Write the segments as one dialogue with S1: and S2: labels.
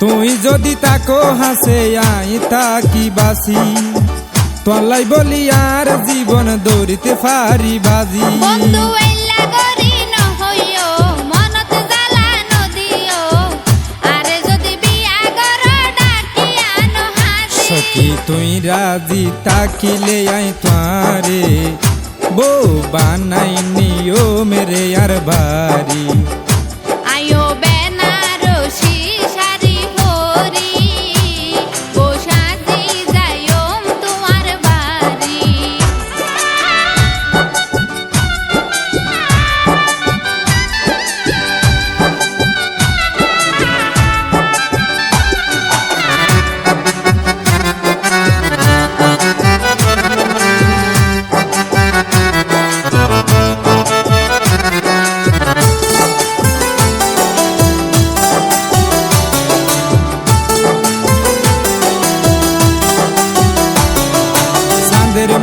S1: তুই যদি তাকো হাসে আই তাকি বাসি তলাই বলি আর জীবন দৌড়িতে ফারি বাজি তুই রাজি তাকিলে আই তারে বউ বানাই নিও মেরে আর বাড়ি।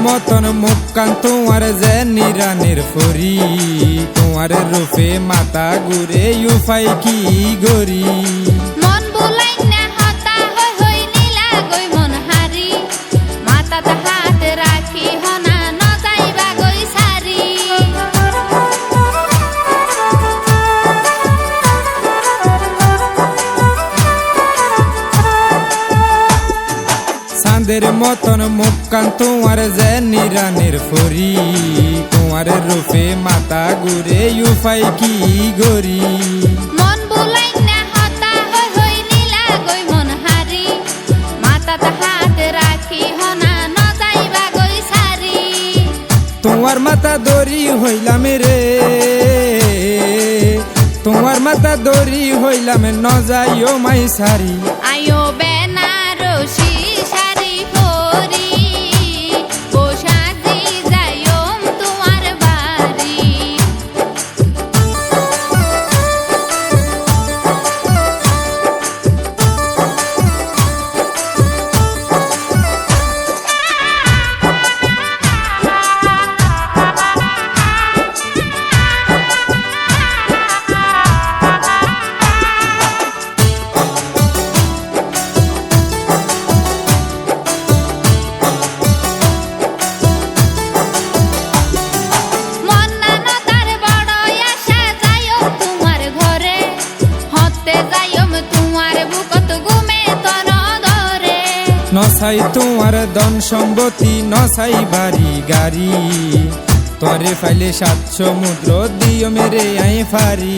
S1: চাঁদের মুখ কান তোমার যে নিরানের ফরি তোমার রূপে মাথা ঘুরে ইউফাই কি গরি? চাঁদের মতন মুখকান তোমার যে নিরানের ফরি। তোমার রূপে মাথা ঘুরে ইউফাই কি গরি
S2: মন বুলাই না হতা হই হই নীলা গই মন হারি। মাতাত হাত রাখি হনা ন যাইবা গই সারি।
S1: তোমার মাথা দড়ি হইলাম রে। তোমার মাথা দড়ি হইলাম ন যাইও মাই সারি।
S2: আয়ো বেনারসি
S1: নসাই তোমার দন সম্পত্তি, নসাই বাড়ি, গাড়ি। তরে ফাইলে সাত সমুদ্র দিও মেরে আই ফারি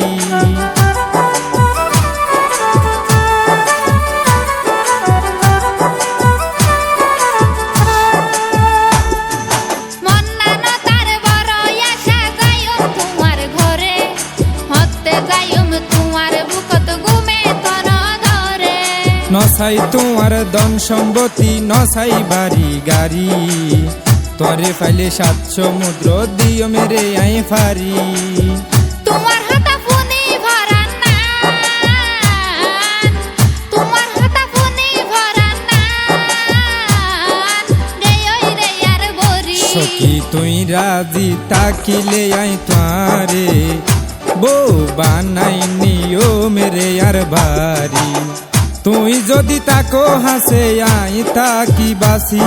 S1: নসাই তোমার দন সম্পত্তি নসাই বাড়ি গাড়ি। তরে ফাইলে সাত সমুদ্র দিও মেরে আই ফারি।
S2: তোমার হাতা ফুনি ভরা না তোমার হাতা ফুনি ভরা না রে ওই রে আর বরি।
S1: সখী তুই রাজি তাকিলে আই তারে বউ বানাই নিও মেরে আর বাড়ি। তুই যদি তাকো হাসে আই তাকি বাসি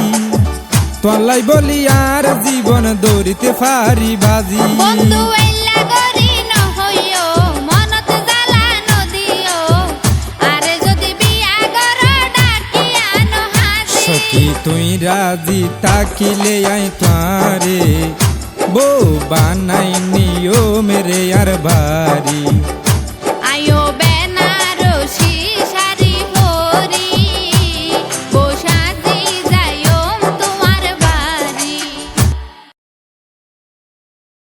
S1: তলাই বলি আর জীবন দৌড়িতে ফারি বাজি
S2: বন্ধু
S1: তুই রাজি তাকিলে আই তারে বউ বানাই নিও মেরে আর বাড়ি।